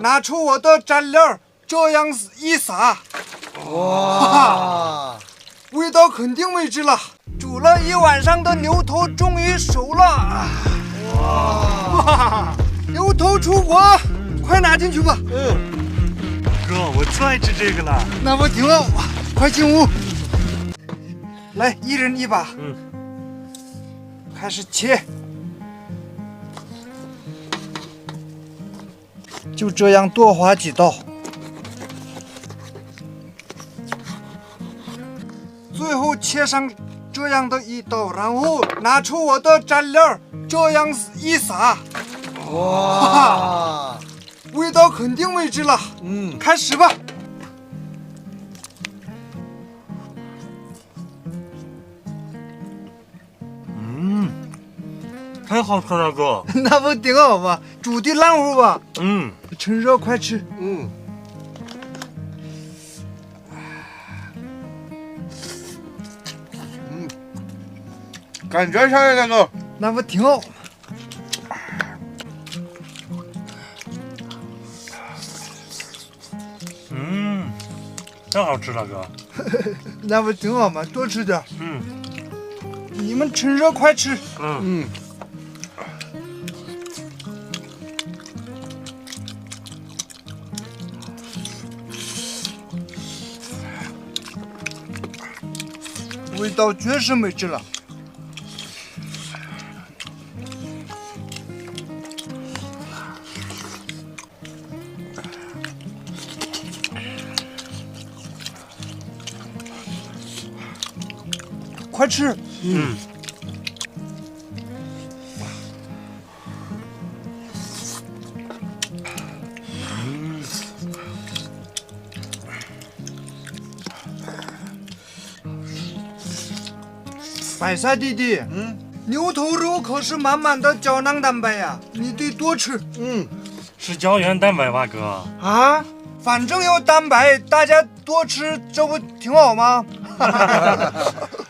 拿出我的蘸料，这样一撒，哇，味道肯定未知了。煮了一晚上的牛头终于熟了，哇！牛头出锅，快拿进去吧。嗯，哥，我最爱吃这个了。那不挺好吗？快进屋。来，一人一把。嗯。开始切。就这样多划几道。最后切上这样的一刀，然后拿出我的蘸料，这样一撒，哇，味道肯定未知了。嗯，开始吧。太好吃了，哥。那不挺好吗？煮的烂乎吧？嗯，趁热快吃。嗯，嗯，感觉下来那个，那不挺好？嗯，太好吃了，哥。那不挺好吗？多吃点。嗯你们趁热快吃。嗯，嗯，味道确实美极了。快吃！嗯，白菜弟弟，嗯，牛头肉可是满满的胶囊蛋白呀，你得多吃嗯，是胶原蛋白吧，哥？啊！反正有蛋白，大家多吃，这不挺好吗？